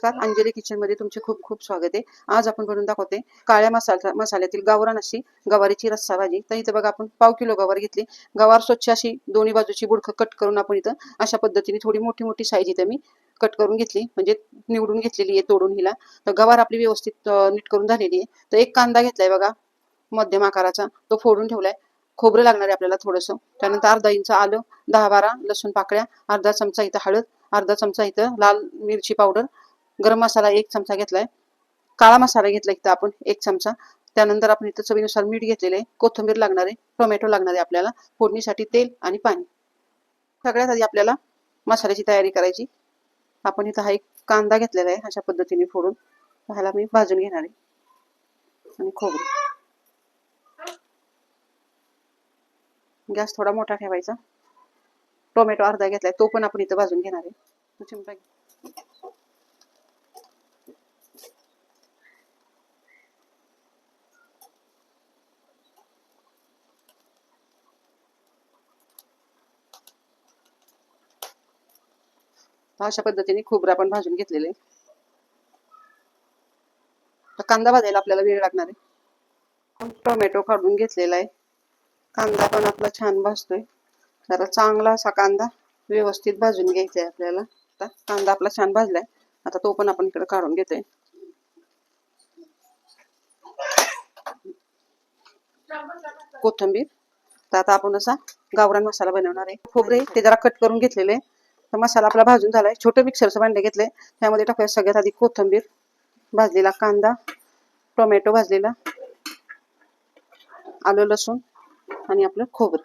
नमस्कार. अंजली किचनमध्ये तुमचे खूप खूप स्वागत आहे. आज आपण बनवून दाखवते काळ्या मसाला मसाल्यातील गावरान अशी गवारीची रस्सा भाजी. तर इथं बघा आपण पाव किलो गवार घेतली. गवार स्वच्छ अशी दोन्ही बाजूची बुडखं कट करून आपण इथं अशा पद्धतीने थोडी मोठी मोठी साईज इथं मी कट करून घेतली. म्हणजे निवडून घेतलेली आहे तोडून हिला. तर गवार आपली व्यवस्थित नीट करून झालेली आहे. तर एक कांदा घेतलाय बघा मध्यम आकाराचा. तो फोडून ठेवलाय. खोबरं लागणार आहे आपल्याला थोडंसं. त्यानंतर अर्धा इंच आलं दहा बारा लसूण पाकळ्या अर्धा चमचा इथं हळद अर्धा चमचा इथं लाल मिरची पावडर गरम मसाला एक चमचा घेतलाय. काळा मसाला घेतला इथं आपण एक चमचा. त्यानंतर आपण इथं चवीनुसार मीठ घेतलेलं आहे कोथिंबीर लागणार आहे. टोमॅटो लागणार आहे आपल्याला. फोडणीसाठी तेल आणि पाणी. सगळ्यात आधी आपल्याला मसाल्याची तयारी करायची. आपण इथं हा एक कांदा घेतलेला आहे अशा पद्धतीने फोडून. ह्याला मी भाजून घेणार आहे. आणि खोबरं. गॅस थोडा मोठा ठेवायचा. टोमॅटो अर्धा घेतलाय. तो पण आपण इथं भाजून घेणार आहे. चिमटा तर अशा पद्धतीने खोबरं आपण भाजून घेतलेले. कांदा भाजायला आपल्याला वेळ लागणार आहे. टोमॅटो काढून घेतलेला आहे. कांदा पण आपला छान भाजतोय. जरा चांगला असा कांदा व्यवस्थित भाजून घ्यायचा आहे आपल्याला. आता कांदा आपला छान भाजलाय. आता तो पण आपण इकडे काढून घेतोय. कोथिंबीर. तर आता आपण असा गावरान मसाला बनवणार आहे. खोबरे ते जरा कट करून घेतलेले. आहे. तर मसाला आपला भाजून झालाय. छोटं मिक्सरचं भांडे घेतलंय. त्यामध्ये टाकूया सगळ्यात आधी कोथिंबीर भाजलेला कांदा टोमॅटो भाजलेला आलं लसूण आणि आपलं खोबरं.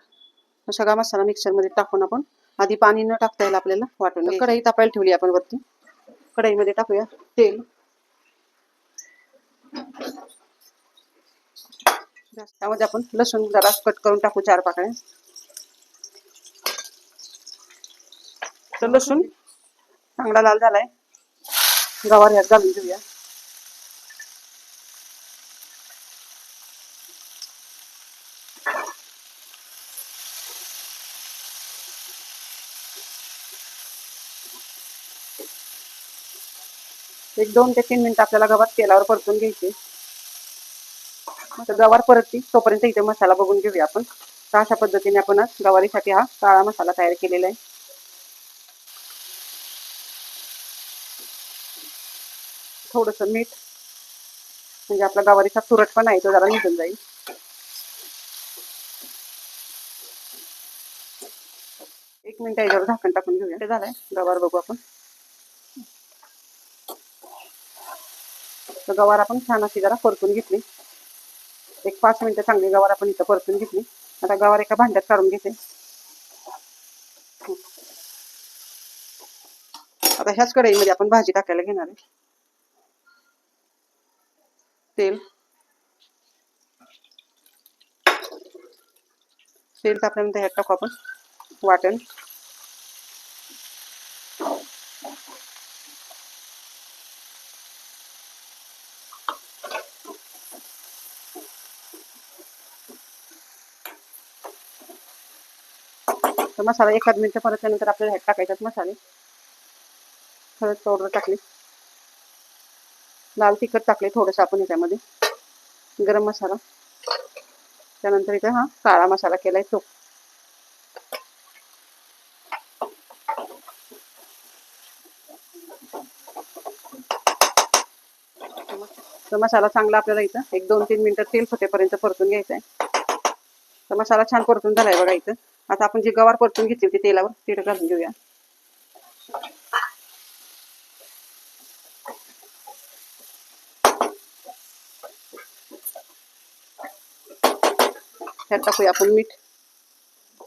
सगळा मसाला मिक्सरमध्ये टाकून आपण आधी पाणी न टाकता येईल आपल्याला वाटून कढई तापायला ठेवली आपण वरती. कढईमध्ये टाकूया तेल. त्यामध्ये आपण लसूण जरा कट करून टाकू चार पाकळ्या. तर लसूण चांगला लाल झालाय. गवार ह्यात घालून घेऊया. एक दोन ते तीन मिनिट आपल्याला गवार तेलावर परतून घ्यायचे. आता गवार परतली तोपर्यंत इथे मसाला बघून घेऊया आपण. तर अशा पद्धतीने आपण आज गवारीसाठी हा काळा मसाला तयार केलेला आहे. थोडस मीठ म्हणजे आपला गवारीचा तुरट पण आहे तो जरा निघून जाईल. एक मिनिट याच्यावर झाकण टाकून घेऊया. ते झालंय. गवार बघू आपण. तर गवार आपण छान अशी जरा परतून घेतली. एक पाच मिनिटं चांगली गवार आपण इथं परतून घेतली. आता गवार एका भांड्यात काढून घेते. आता ह्याच कढईमध्ये आपण भाजी टाकायला घेणार आहे. तेल. तेल तापल्यानंतर ह्यात टाकू आपण वाटण. तर मसाला एखाद परत परतल्यानंतर आपल्याला ह्यात टाकायच्यात मसाले. परत पावडर टाकली. लाल तिखट टाकले थोडंसं आपण याच्यामध्ये. गरम मसाला. त्यानंतर इथे हा काळा मसाला केलाय तो. तर मसाला चांगला आपल्याला इथं एक दोन तीन मिनिटं तेल फुटेपर्यंत परतून घ्यायचा आहे तर मसाला छान परतून झालाय बघा इथं. आता आपण जी गवार परतून घेतली होती तेलावर ते घालून घेऊया. त्यात टाकूया आपण मीठ.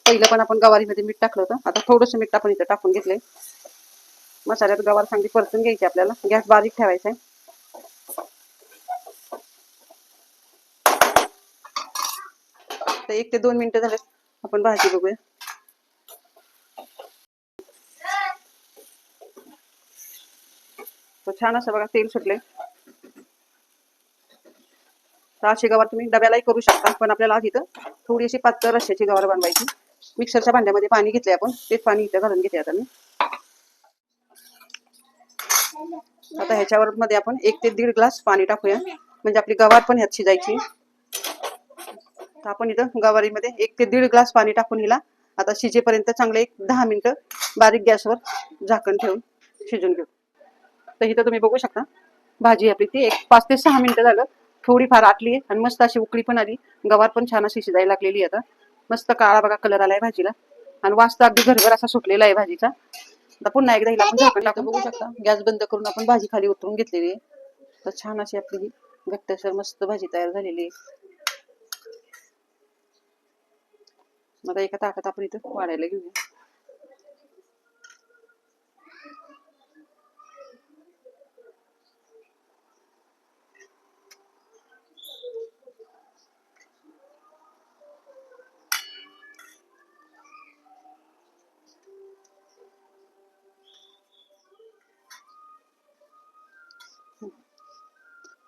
पहिलं पण आपण गवारीमध्ये मीठ टाकलं होतं. आता थोडंसं मीठ आपण इथं टाकून घेतलंय. मसाल्यात गवार चांगली परतून घ्यायची आपल्याला. गॅस बारीक ठेवायचा आहे. तर एक ते दोन मिनिटं झाले आपण भाजी बघूया. तर छान असं बघा तेल सुटले तर अशी गवार तुम्ही डब्यालाही करू शकता पण आपल्याला आधी तर थोडीशी पातळ रश्याची गवार बनवायची. मिक्सरच्या भांड्यामध्ये पाणी घेतले आपण. तेच पाणी इथं घालून घेते आता मी. आता ह्याच्यावर मध्ये आपण एक ते दीड ग्लास पाणी टाकूया. म्हणजे आपली गवार पण ह्यात शिजायची. तर आपण इथं गवारीमध्ये एक ते दीड ग्लास पाणी टाकून हिला आता शिजेपर्यंत चांगलं एक दहा मिनिटं बारीक गॅसवर झाकण ठेवून शिजून घेऊ. तर इथं तुम्ही बघू शकता. भाजी आपली ती एक पाच ते सहा मिनिटं झालं. थोडीफार आटली आहे आणि मस्त अशी उकळी पण आली. गवार पण छान अशी शिजायला लागलेली आहे आता. मस्त काळा बघा कलर आलाय भाजीला. आणि वास तर अगदी घरभर असा सुटलेला आहे भाजीचा. आता पुन्हा एकदा हिला आपण झाकण बघू शकता. गॅस बंद करून आपण भाजी खाली उतरून घेतलेली आहे. तर छान अशी आपली ही घट्टसर मस्त भाजी तयार झालेली आहे. आता एका ताटात आपण इथं वाढायला घेऊया.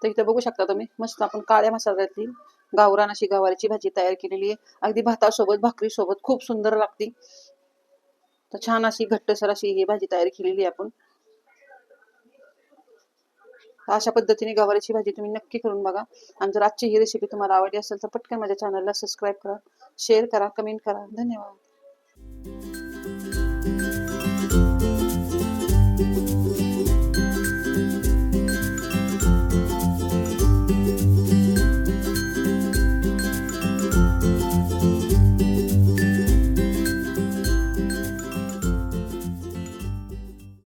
तर इथं बघू शकता तुम्ही मस्त आपण काळ्या मसाल्यातली गावरान अशी गवारीची भाजी तयार केलेली आहे. अगदी भातासोबत भाकरी सोबत खूप सुंदर लागते. तर छान अशी घट्टसर अशी ही भाजी तयार केलेली आहे आपण. अशा पद्धतीने गवारीची भाजी तुम्ही नक्की करून बघा. आणि जर आजची ही रेसिपी तुम्हाला आवडली असेल तर पटकन माझ्या चॅनलला सबस्क्राईब करा शेअर करा कमेंट करा. धन्यवाद.